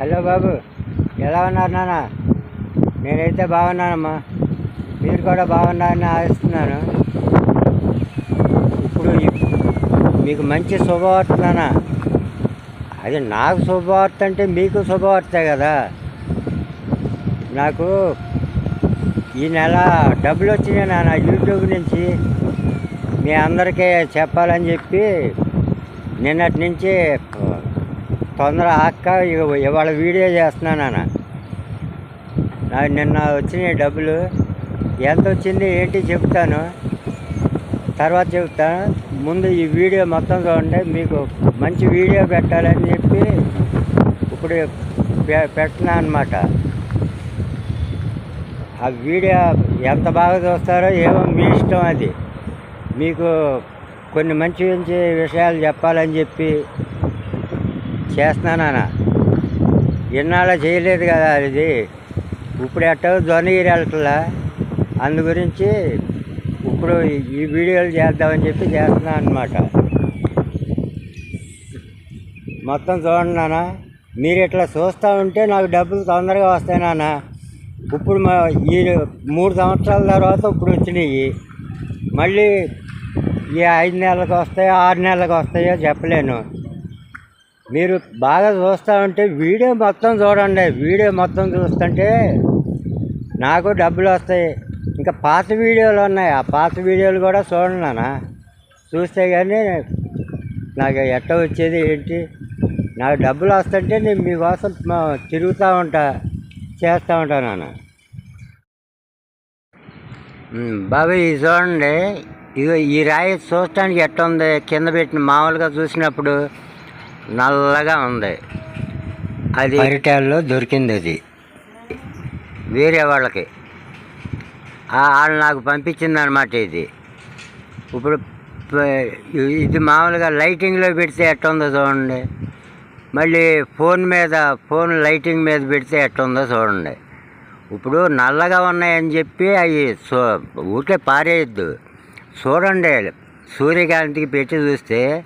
Hello బాబు ఎలా ఉన్నారు నాన్న? నేనైతే బాగున్నానమ్మా. మీరు కూడా బాగున్నారని ఆశిస్తున్నాను. ఇప్పుడు మీకు మంచి శుభవార్త నాన్న. అది నాకు శుభవార్త అంటే మీకు శుభవార్తే కదా. నాకు ఈ నెల డబ్బులు వచ్చినాయి నాన్న యూట్యూబ్ నుంచి. మీ అందరికీ చెప్పాలని చెప్పి నిన్నటి నుంచి తొందర అక్క ఇవాళ వీడియో చేస్తున్నాను నాన్న. నిన్న వచ్చినాయి డబ్బులు. ఎంత వచ్చింది ఏంటి చెప్తాను. తర్వాత చెప్తాను ముందు ఈ వీడియో మొత్తం చూడండి. మీకు మంచి వీడియో పెట్టాలని చెప్పి ఇప్పుడు పె పెట్టినా అనమాట ఆ వీడియో ఎంత బాగా చూస్తారో ఏమో మీ ఇష్టం అది. మీకు కొన్ని మంచి మంచి విషయాలు చెప్పాలని చెప్పి చేస్తున్నానా ఇన్నాళ్ళ చేయలేదు కదా అది. ఇప్పుడు ఎట్టో ధ్వనిగిరి వెళ్ళట్లా అందు గురించి ఇప్పుడు ఈ- ఈ వీడియోలు చేద్దామని చెప్పి చేస్తున్నాను అనమాట మొత్తం చూడండి నాన్న. మీరు ఇట్లా చూస్తూ ఉంటే నాకు డబ్బులు తొందరగా వస్తాయి నాన్న. ఇప్పుడు మా ఈ మూడు సంవత్సరాల తర్వాత ఇప్పుడు వచ్చినాయి. మళ్ళీ ఈ ఐదు నెలలకు వస్తాయో ఆరు నెలలకు వస్తాయో చెప్పలేను. మీరు బాగా చూస్తూ ఉంటే వీడియో మొత్తం చూడండి. వీడియో మొత్తం చూస్తుంటే నాకు డబ్బులు వస్తాయి. ఇంకా పాత వీడియోలు ఉన్నాయి. ఆ పాత వీడియోలు కూడా చూడండి నాన్న. చూస్తే కానీ నాకు ఎట్ట వచ్చేది ఏంటి? నాకు డబ్బులు వస్తుంటే నేను మీకోసం తిరుగుతూ ఉంటా చేస్తూ ఉంటాను నాన్న. బాబు ఇది చూడండి. ఇగో ఈ రాయి చూడటానికి ఎట్ట ఉంది? కింద పెట్టిన మామూలుగా చూసినప్పుడు నల్లగా ఉంది. అది పరిటాల్లో దొరికింది అది. వేరే వాళ్ళకి. వాళ్ళు నాకు పంపించింది అనమాట ఇది. ఇప్పుడు ఇది మామూలుగా లైటింగ్లో పెడితే ఎట్ట ఉందో చూడండి. మళ్ళీ ఫోన్ మీద ఫోన్ లైటింగ్ మీద పెడితే ఎట్ట ఉందో చూడండి. ఇప్పుడు నల్లగా ఉన్నాయని చెప్పి అవి సో ఊరికే పారేయద్దు. చూడండి సూర్యకాంతికి పెట్టి చూస్తే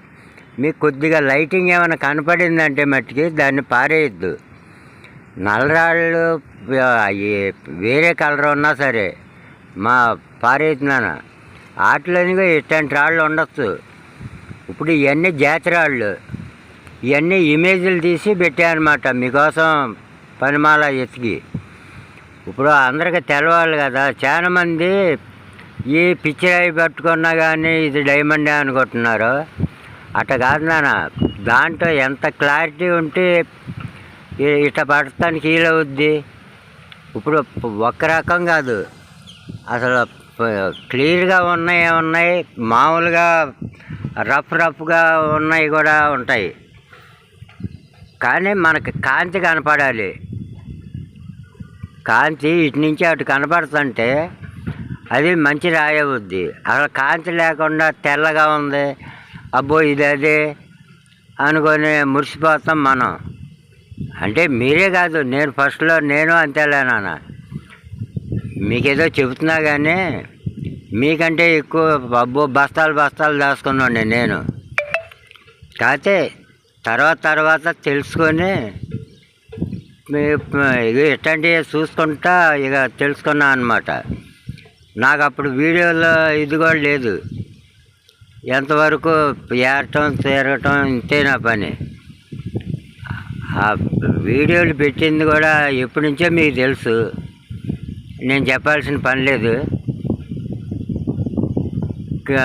మీకు కొద్దిగా లైటింగ్ ఏమైనా కనపడిందంటే మట్టుకి దాన్ని పారేయద్దు. నల్లరాళ్ళు అవి వేరే కలర్ ఉన్నా సరే మా పారేస్తున్నాను వాటిలోనిగా ఇట్లాంటి రాళ్ళు ఉండొచ్చు. ఇప్పుడు ఇవన్నీ జాతి రాళ్ళు. ఇవన్నీ ఇమేజ్లు తీసి పెట్టానమాట మీకోసం పనిమాల ఎతికి. ఇప్పుడు అందరికి తెలవాలి కదా. చాలా మంది ఈ పిచ్చిరాయి పట్టుకున్నా కానీ ఇది డైమండే అనుకుంటున్నారు అట్ట కాదు నాన్న దాంట్లో ఎంత క్లారిటీ ఉంటే ఇ- ఇట్ట పడటానికి వీలవుద్ది. ఇప్పుడు ఒక్క రకం కాదు. అసలు క్లియర్గా ఉన్నాయి ఉన్నాయి మామూలుగా రఫ్ రఫ్గా ఉన్నాయి కూడా ఉంటాయి. కానీ మనకి కాంతి కనపడాలి. కాంతి ఇటు నుంచి అటు కనపడుతుంటే అది మంచి రాయవుద్ది అసలు కాంతి లేకుండా తెల్లగా ఉంది. అబ్బో ఇది అదే అనుకొని మురిసిపోతాం మనం. అంటే మీరే కాదు నేను ఫస్ట్లో నేను అంతేలేనా మీకేదో చెబుతున్నా కానీ మీకంటే ఎక్కువ అబ్బో బస్తాలు బస్తాలు దాచుకున్నాను నేను కాకపోతే తర్వాత తర్వాత తెలుసుకొని ఇట్లాంటివి చూసుకుంటా ఇక తెలుసుకున్నా అనమాట నాకు అప్పుడు వీడియోలో ఇది కూడా లేదు. ఎంతవరకు ఏరటం తీరటం ఇంతే నా పని. ఆ వీడియోలు పెట్టింది కూడా ఎప్పటి నుంచో మీకు తెలుసు. నేను చెప్పాల్సిన పని లేదు. ఇంకా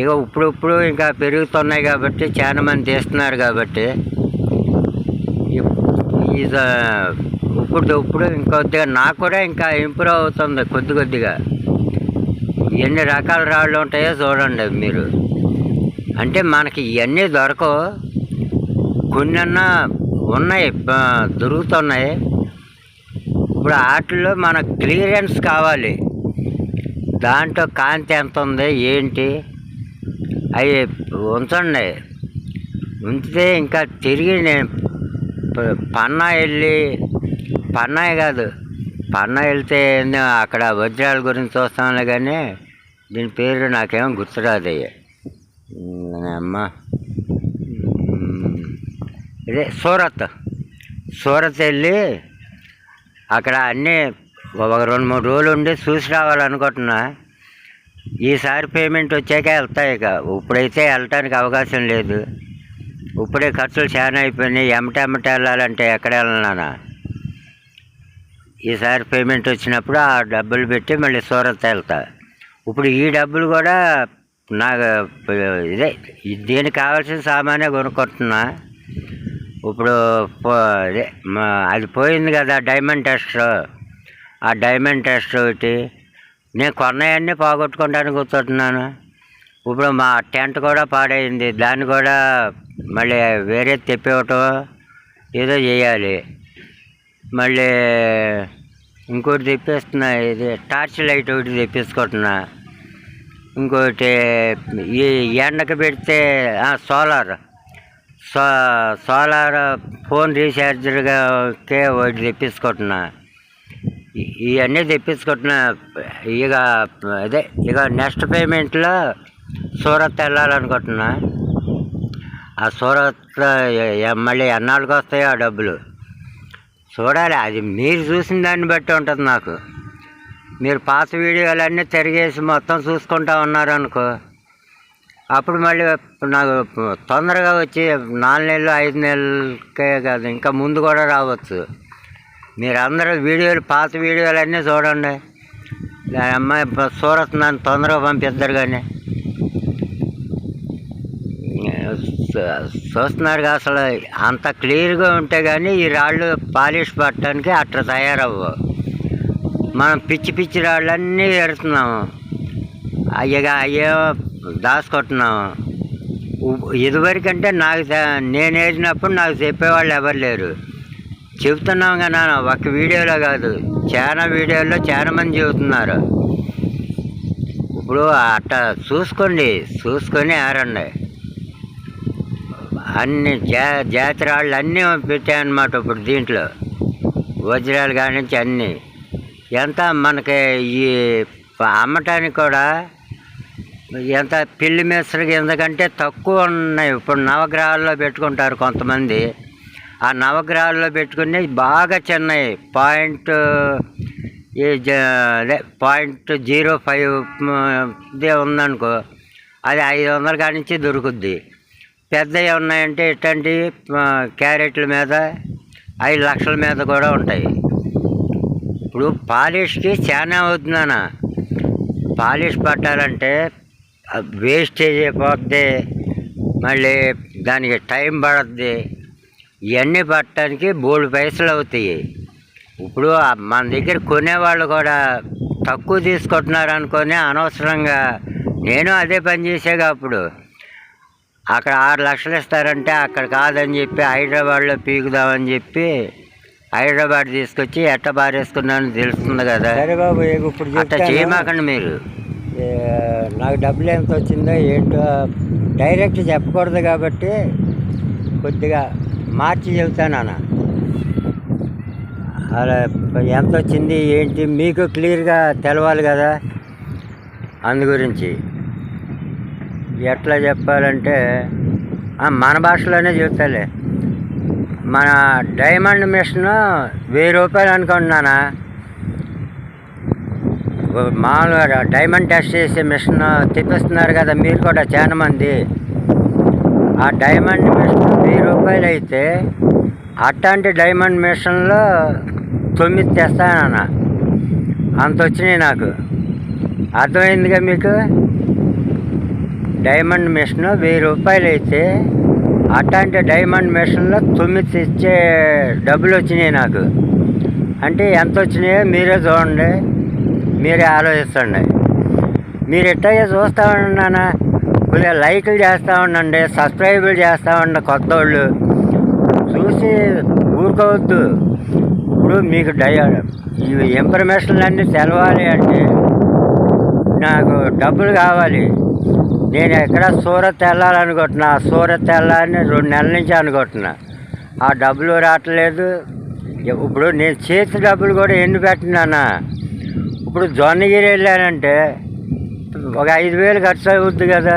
ఇక ఇప్పుడు ఇంకా పెరుగుతున్నాయి కాబట్టి చాలా మంది తీస్తున్నారు కాబట్టి ఇది ఇప్పుడు ఇప్పుడు ఇంకొద్దిగా నాకు కూడా ఇంకా ఇంప్రూవ్ అవుతుంది కొద్ది కొద్దిగా. ఎన్ని రకాల రాళ్ళు ఉంటాయో చూడండి మీరు. అంటే మనకి ఇవన్నీ దొరకవు. కొన్నన్నా ఉన్నాయి దొరుకుతున్నాయి. ఇప్పుడు వాటిల్లో మనకు క్లియరెన్స్ కావాలి. దాంట్లో కాంతి ఎంత ఉంది ఏంటి? అవి ఉంచండి. ఉంచితే ఇంకా తిరిగి నేను పన్నా వెళ్ళి పన్నాయి కాదు పన్నా వెళ్తే ఏందో అక్కడ వజ్రాల గురించి చూస్తాను కానీ దీని పేరు నాకేమో గుర్తురాదు అమ్మా. అమ్మ ఇదే సూరత్. సూరత్ వెళ్ళి అక్కడ అన్నీ ఒక రెండు మూడు రోజులు ఉండి చూసి రావాలనుకుంటున్నా. ఈసారి పేమెంట్ వచ్చాక వెళ్తాయి ఇక. ఇప్పుడైతే వెళ్ళటానికి అవకాశం లేదు. ఇప్పుడే ఖర్చులు చాలా అయిపోయినాయి. ఎమట ఎమట వెళ్ళాలంటే ఎక్కడ వెళ్ళనా ఈసారి పేమెంట్ వచ్చినప్పుడు ఆ డబ్బులు పెట్టి మళ్ళీ సూరత్ వెళ్తా. ఇప్పుడు ఈ డబ్బులు కూడా నాకు ఇదే దీనికి కావాల్సిన సామానే కొనుక్కుంటున్నా. ఇప్పుడు పో అదే మా- అది పోయింది కదా డైమండ్ టెస్ట్. ఆ డైమండ్ టెస్ట్ ఒకటి నేను కొన్నవన్నీ పోగొట్టుకోవడానికి కూర్చుంటున్నాను. ఇప్పుడు మా టెంట్ కూడా పాడైంది. దాన్ని కూడా మళ్ళీ వేరే తెప్పివ్వటం ఏదో చేయాలి. మళ్ళీ ఇంకోటి తెప్పిస్తున్నా ఇది టార్చ్ లైట్ ఒకటి తెప్పించుకుంటున్నా ఇంకోటి ఈ ఎండకు పెడితే సోలార్ సో సోలార్ ఫోన్ రీఛార్జర్గాకే ఒకటి తెప్పించుకుంటున్నా ఇవన్నీ తెప్పించుకుంటున్నా ఇక అదే ఇక నెక్స్ట్ పేమెంట్లో సూరత్ వెళ్ళాలనుకుంటున్నా. ఆ సూరత్ మళ్ళీ ఎన్నాళ్ళకి వస్తాయో ఆ డబ్బులు. చూడాలి. అది మీరు చూసిన దాన్ని బట్టి ఉంటుంది నాకు. మీరు పాత వీడియోలన్నీ తిరిగేసి మొత్తం చూసుకుంటా ఉన్నారనుకో అప్పుడు మళ్ళీ నాకు తొందరగా వచ్చి నాలుగు నెలలు ఐదు నెలలకే కాదు ఇంకా ముందు కూడా రావచ్చు. మీరందరూ వీడియోలు పాత వీడియోలన్నీ చూడండి. అమ్మాయి సూరత్ నన్ను తొందరగా పంపిద్దరు కానీ. చూస్తున్నారు అసలు అంత క్లియర్గా ఉంటే కానీ ఈ రాళ్ళు పాలిష్ పట్టడానికి అట్లా తయారవ్వు. మనం పిచ్చి పిచ్చి రాళ్ళన్నీ ఎడుతున్నాము అయ్యగా అయ్యో దాచుకుంటున్నాము. ఇదివరకంటే నాకు నేను వేసినప్పుడు నాకు చెప్పేవాళ్ళు ఎవరు లేరు. చెబుతున్నాం కదా ఒక వీడియోలో కాదు చాలా వీడియోల్లో చాలా మంది చెబుతున్నారు. ఇప్పుడు అట్ట చూసుకోండి చూసుకొని ఆరండి అన్ని జా జాతరాళ్ళు అన్నీ పెట్టాయన్నమాట ఇప్పుడు దీంట్లో. వజ్రాలు కానించి అన్నీ. ఎంత మనకి ఈ అమ్మటానికి కూడా ఎంత పిల్లి మేస్త్రికి ఎందుకంటే తక్కువ ఉన్నాయి. ఇప్పుడు నవగ్రహాల్లో పెట్టుకుంటారు కొంతమంది. ఆ నవగ్రహాల్లో పెట్టుకునే బాగా చిన్నవి. పాయింట్ ఈ జ- పాయింట్ జీరో ఫైవ్ ఉందనుకో అది ఐదు వందల కానించి దొరుకుద్ది. పెద్దవి ఉన్నాయంటే ఇట్లాంటి క్యారెట్ల మీద ఐదు లక్షల మీద కూడా ఉంటాయి. ఇప్పుడు పాలిష్కి చాలా అవుతుందన్న పాలిష్ పట్టాలంటే వేస్టేజ్ అయిపోద్ది మళ్ళీ దానికి టైం పడుద్ది. ఇవన్నీ పట్టడానికి మూడు పైసలు అవుతాయి. ఇప్పుడు మన దగ్గర కొనేవాళ్ళు కూడా తక్కువ తీసుకుంటున్నారు అనుకొని అనవసరంగా నేను అదే పని చేసేగా అప్పుడు. అక్కడ ఆరు లక్షలు ఇస్తారంటే అక్కడ కాదని చెప్పి హైదరాబాద్లో పీకుదామని చెప్పి హైదరాబాద్ తీసుకొచ్చి ఎట్ట బారేసుకున్నాను తెలుస్తుంది కదా. సరే బాబు ఇప్పుడు అట్ట. చేయమాకండి మీరు. నాకు డబ్బులు ఎంత వచ్చిందో ఏంటో డైరెక్ట్ చెప్పకూడదు కాబట్టి కొద్దిగా మార్చి చెబుతాను అన్న అలా ఎంత వచ్చింది ఏంటి మీకు క్లియర్గా తెలవాలి కదా అందు గురించి. ఎట్లా చెప్పాలంటే మన భాషలోనే చెప్తాలే. మన డైమండ్ మిషన్ వెయ్యి రూపాయలు అనుకుంటున్నానా? మామూలుగా డైమండ్ టెస్ట్ చేసే మిషన్ తెప్పిస్తున్నారు కదా మీరు కూడా చాలా మంది. ఆ డైమండ్ మిషన్ వెయ్యి రూపాయలు అయితే అట్లాంటి డైమండ్ మిషన్లో తొమ్మిది తెస్తానన్నా. అంత వచ్చినాయి నాకు. అర్థమైందిగా మీకు? డైమండ్ మిషన్ వెయ్యి రూపాయలు అయితే అట్లాంటి డైమండ్ మిషన్లో తొమ్మిది ఇచ్చే డబ్బులు వచ్చినాయి నాకు. అంటే ఎంత వచ్చినాయో మీరే చూడండి మీరే ఆలోచిస్తండి మీరు ఇట్లాగే చూస్తూ ఉన్నానా కొద్దిగా లైకులు చేస్తూ ఉండండి సబ్స్క్రైబులు చేస్తూ ఉండండి కొత్త వాళ్ళు చూసి ఊరుకోవద్దు. ఇప్పుడు మీకు డై ఇన్ఫర్మేషన్లు అన్నీ తెలవాలి అంటే నాకు డబ్బులు కావాలి. నేను ఎక్కడ సూరత్ వెళ్ళాలనుకుంటున్నా సూరత్ వెళ్ళాలని రెండు నెలల నుంచి అనుకుంటున్నా. ఆ డబ్బులు రావట్లేదు. ఇప్పుడు నేను చేతి డబ్బులు కూడా ఎన్ని పెట్టినానా? ఇప్పుడు జొన్నగిరి వెళ్ళానంటే ఒక ఐదు వేలు ఖర్చు అవుద్ది కదా.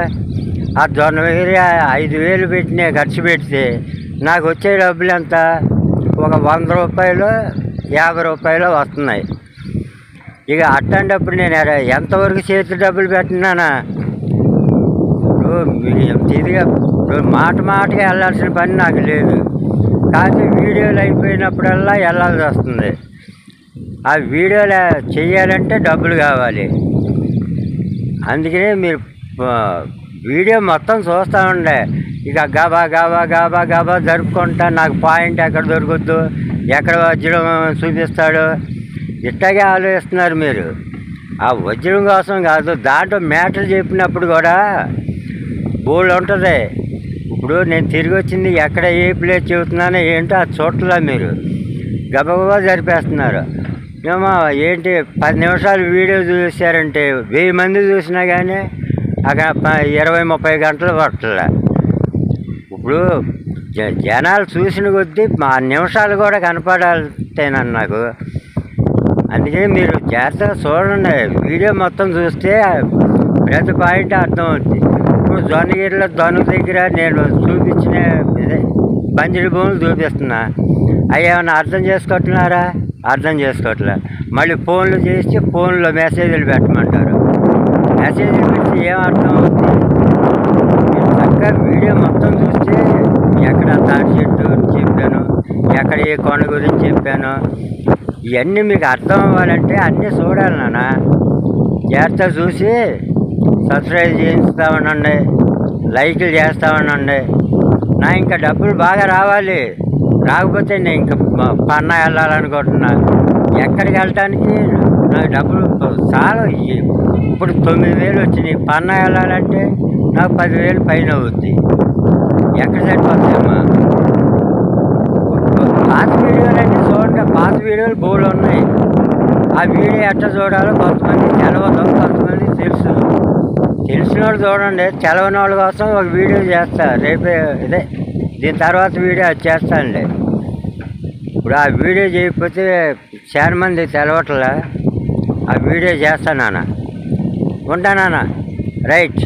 ఆ జొన్నగిరి ఐదు వేలు పెట్టిన ఖర్చు పెడితే నాకు వచ్చే డబ్బులు ఎంత? ఒక వంద రూపాయలు యాభై రూపాయలు వస్తున్నాయి. ఇక అట్లాంటప్పుడు నేను ఎంతవరకు చేతి డబ్బులు పెట్టినానా? తిరిగా ఇదిగా మాట మాటగా వెళ్ళాల్సిన పని నాకు లేదు. కాకపోతే వీడియోలు అయిపోయినప్పుడల్లా వెళ్ళాల్సి వస్తుంది. ఆ వీడియోలు చేయాలంటే డబ్బులు కావాలి. అందుకనే మీరు వీడియో మొత్తం చూస్తూ ఉండే. ఇక గబా గబా గబా గబా జరుపుకుంటా నాకు పాయింట్ ఎక్కడ దొరుకుద్దు ఎక్కడ వజ్రం చూపిస్తాడు ఇట్టాగే ఆలోచిస్తున్నారు మీరు. ఆ వజ్రం కోసం కాదు దాంట్లో మ్యాటర్ చెప్పినప్పుడు కూడా బోల్డ్ ఉంటుంది. ఇప్పుడు నేను తిరిగి వచ్చింది ఎక్కడ ఏ ప్లేస్ చెబుతున్నానో ఏంటో అది చూడలే మీరు. గబగబా జరిపేస్తున్నారు. ఏమో ఏంటి పది నిమిషాలు వీడియో చూసారంటే వెయ్యి మంది చూసినా కానీ అక్కడ ఇరవై ముప్పై గంటలు పట్టలే ఇప్పుడు జ- జనాలు చూసిన కొద్దీ మా నిమిషాలు కూడా కనపడాలితేనన్న నాకు. అందుకే మీరు జాగ్రత్తగా చూడండి. వీడియో మొత్తం చూస్తే ప్రతి పాయింట్ అర్థమవుతుంది మీకు ఇప్పుడు జొన్నగిరిలో దొన దగ్గర నేను చూపించిన ఇదే బంజరు భూములు చూపిస్తున్నా. అవి ఏమైనా అర్థం చేసుకోవట్లేరా అర్థం చేసుకోవట్లే. మళ్ళీ ఫోన్లు చేసి ఫోన్లో మెసేజ్లు పెట్టమంటారు. మెసేజ్లు పెట్టి ఏం అర్థం అవుతుంది చక్కగా వీడియో మొత్తం చూస్తే ఎక్కడ తాటి చెట్టు చెప్పాను ఎక్కడ ఏ కొండ గురించి చెప్పాను ఇవన్నీ మీకు అర్థం అవ్వాలంటే అన్నీ చూడాలి నాన్న. జాగ్రత్త చూసి సబ్స్క్రైబ్ చేయిస్తా ఉండండి లైక్లు చేస్తూ ఉండండి నా ఇంకా డబ్బులు బాగా రావాలి. రాకపోతే నేను ఇంకా పన్నా వెళ్ళాలనుకుంటున్నా. ఎక్కడికి వెళ్ళటానికి? నాకు డబ్బులు చాలా. ఇప్పుడు తొమ్మిది వేలు వచ్చినాయి పన్నా వెళ్ళాలంటే నాకు పదివేలు పైన అవుద్ది. ఎక్కడ సరిపోతాయమ్మా? పాత వీడియోలు అంటే చూడండి పాత వీడియోలు బోలు ఉన్నాయి. ఆ వీడియో ఎట్లా చూడాలో కొంతమంది తెలవదు కొంతమంది తెలుసు. తెలిసిన వాళ్ళు చూడండి తెలవని వాళ్ళ కోసం ఒక వీడియో చేస్తా. రేపే ఇదే దీని తర్వాత వీడియో అది చేస్తానండి ఇప్పుడు ఆ వీడియో చేయకపోతే చాలా మంది తెలవట్లే. ఆ వీడియో చేస్తాను నాన్న. ఉంటానా రైట్.